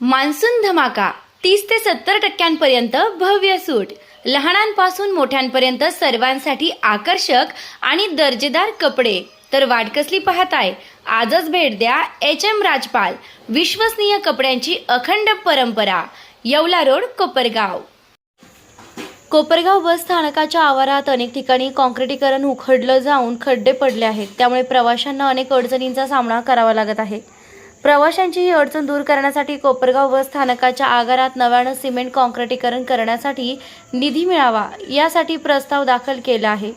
Monsoon धमाका तीस ते सत्तर टक्क्यांपर्यंत भव्य सूट. लहानांपासून मोठ्यांपर्यंत सर्वांसाठी आकर्षक आणि दर्जेदार कपडे. तर वाट कसली पाहताय? आजच भेट द्या एच एम राजपाल विश्वसनीय कपड्यांची अखंड परंपरा येवला रोड कोपरगाव. कोपरगाव बस स्थानकाच्या आवारात अनेक ठिकाणी कॉन्क्रिटीकरण उखडलं जाऊन खड्डे पडले आहेत. त्यामुळे प्रवाशांना अनेक अडचणींचा सामना करावा लागत आहे. प्रवाशांची ही अडचण दूर करण्यासाठी कोपरगाव बस स्थानकाच्या आगारात नव्यानं सिमेंट कॉन्क्रिटीकरण करण्यासाठी निधी मिळावा यासाठी प्रस्ताव दाखल केला आहे.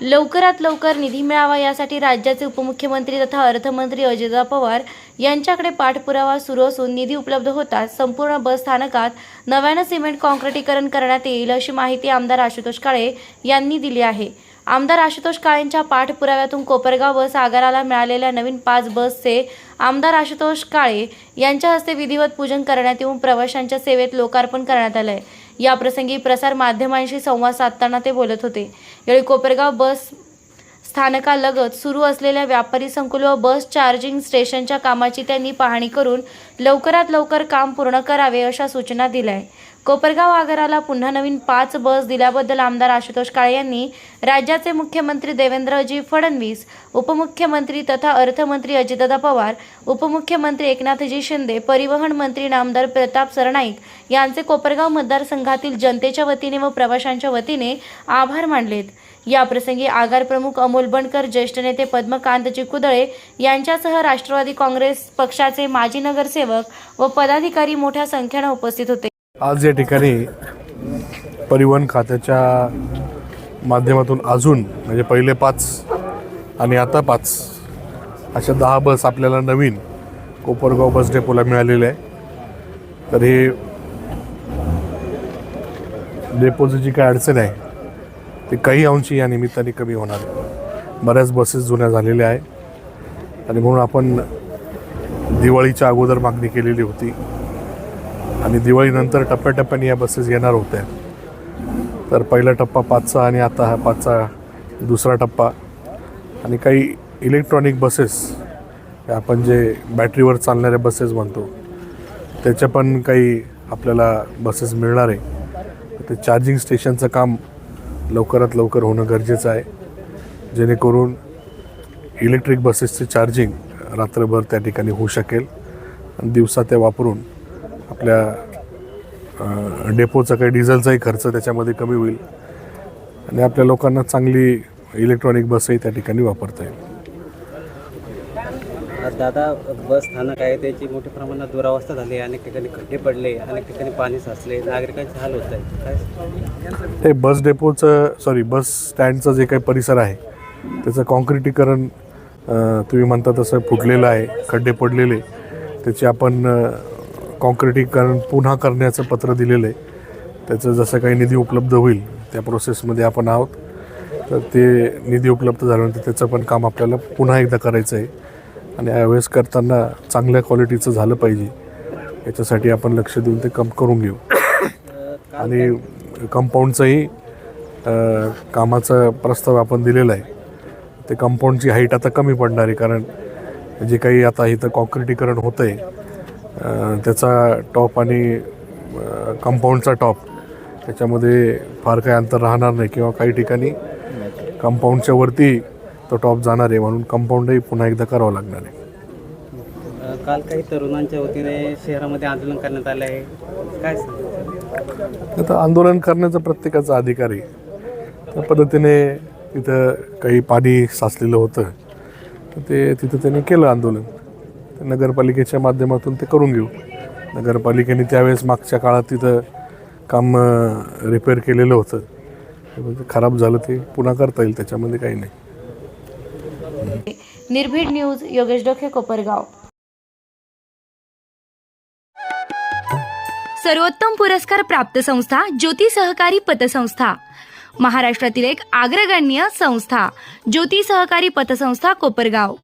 लवकरात लवकर निधी मिळावा यासाठी राज्याचे उपमुख्यमंत्री तथा अर्थमंत्री अजितदादा पवार यांच्याकडे पाठपुरावा सुरू असून निधी उपलब्ध होताच संपूर्ण बस स्थानकात नव्यानं सिमेंट कॉन्क्रिटीकरण करण्यात येईल अशी माहिती आमदार आशुतोष काळे यांनी दिली आहे. आमदार आशुतोष काळेंच्या पाठपुराव्यातून कोपरगाव बस आगाराला मिळालेल्या नवीन पाच बसचे आमदार आशुतोष काळे यांच्या हस्ते विधिवत पूजन करण्यात येऊन प्रवाशांच्या सेवेत लोकार्पण करण्यात आलंय. या प्रसंगी प्रसार माध्यमांशी संवाद साधताना ते बोलत होते. यावेळी कोपरगाव बस स्थानकालगत सुरू असलेल्या व्यापारी संकुल व बस चार्जिंग स्टेशनच्या कामाची त्यांनी पाहणी करून लवकरात लवकर काम पूर्ण करावे अशा सूचना दिल्या आहे कोपरगाव आगाराला पुन्हा नवीन पाच बस दिल्याबद्दल आमदार आशुतोष काळे यांनी राज्याचे मुख्यमंत्री देवेंद्रजी फडणवीस उपमुख्यमंत्री तथा अर्थमंत्री अजितदादा पवार उपमुख्यमंत्री एकनाथजी शिंदे परिवहन मंत्री नामदार प्रताप सरनाईक यांचे कोपरगाव मतदारसंघातील जनतेच्या वतीने व प्रवाशांच्या वतीने आभार मानलेत. या प्रसंगी आगार प्रमुख अमोल बनकर ज्येष्ठ नेते पद्मकांतजी कुदळे यांच्यासह राष्ट्रवादी काँग्रेस पक्षाचे माजी नगरसेवक व पदाधिकारी मोठ्या संख्येनं उपस्थित होते. आज या ठिकाणी परिवहन खात्याच्या माध्यमातून अजून म्हणजे पहिले पाच आणि आता पाच अशा दहा बस आपल्याला नवीन कोपरगाव बस डेपोला मिळालेल्या आहे. तर हे डेपोची जी काय अडचण आहे ती काही अंशी या निमित्ताने कमी होणार बऱ्याच बसेस जुन्या झालेल्या आहे आणि म्हणून आपण दिवाळीच्या अगोदर मागणी केलेली होती. आणि दिवाळीनंतर टप्प्याटप्प्याने या बसेस येणार होत्या तर पहिला टप्पा पाचचा आणि आता हा पाचचा दुसरा टप्पा. आणि काही इलेक्ट्रॉनिक बसेस आपण जे बॅटरीवर चालणाऱ्या बसेस म्हणतो त्याच्या पण काही आपल्याला बसेस मिळणार आहे. ते चार्जिंग स्टेशनचं काम लवकरात लवकर होणं गरजेचं आहे. जेणेकरून इलेक्ट्रिक बसेसचे चार्जिंग रात्रभर त्या ठिकाणी होऊ शकेल. आणि दिवसा ते वापरून आपल्या डेपोचा काही डिझेलचाही खर्च त्याच्यामध्ये कमी होईल. आणि आपल्या लोकांना चांगली इलेक्ट्रॉनिक बसही त्या ठिकाणी वापरता येईल. दादा बस स्थानक आहे त्याची मोठ्या प्रमाणात दुरावस्था झाली आहे अनेक ठिकाणी खड्डे पडले अनेक ठिकाणी पाणी साचले नागरिकांचे हाल होत आहेत. ते बस डेपोचं सॉरी बस स्टँडचं जे काही परिसर आहे त्याचं कॉन्क्रिटीकरण तुम्ही म्हणता तसं फुटलेलं आहे खड्डे पडलेले त्याचे आपण कॉन्क्रिटीकरण पुन्हा करण्याचं पत्र दिलेलं आहे त्याचं जसं काही निधी उपलब्ध होईल त्या प्रोसेसमध्ये आपण आहोत. तर ते निधी उपलब्ध झाल्यानंतर त्याचं पण काम आपल्याला पुन्हा एकदा करायचं आहे आणि यावेळेस करताना चांगल्या क्वालिटीचं झालं पाहिजे. याच्यासाठी आपण लक्ष देऊन ते कम करून घेऊ. आणि कंपाऊंडचंही कामाचा प्रस्ताव आपण दिलेला आहे. ते कंपाऊंडची हाईट आता कमी पडणार आहे कारण जे काही आता इथं कॉन्क्रिटीकरण होतं आहे त्याचा टॉप आणि कंपाऊंडचा टॉप त्याच्यामध्ये फार काही अंतर राहणार नाही किंवा काही ठिकाणी कंपाऊंडच्या वरती तो टॉप जाणार आहे म्हणून कंपाऊंडही पुन्हा एकदा करावं लागणार आहे. काल काही तरुणांच्या वतीने शहरामध्ये आंदोलन करण्यात आले आहे. काय आता आंदोलन करण्याचा प्रत्येकाचा अधिकार आहे. त्या पद्धतीने तिथं काही पाणी साचलेलं होतं. ते तिथं त्यांनी केलं आंदोलन. तर नगरपालिकेच्या माध्यमातून ते करून घेऊ. नगरपालिकेने त्यावेळेस मागच्या काळात तिथं काम रिपेअर केलेलं होतं. ते खराब झालं ते पुन्हा करता येईल त्याच्यामध्ये काही नाही. निर्भीड न्यूज योगेश डोके कोपरगाव. सर्वोत्तम पुरस्कार प्राप्त संस्था ज्योती सहकारी पतसंस्था. महाराष्ट्रातील एक अग्रगण्य संस्था ज्योती सहकारी पतसंस्था कोपरगाव.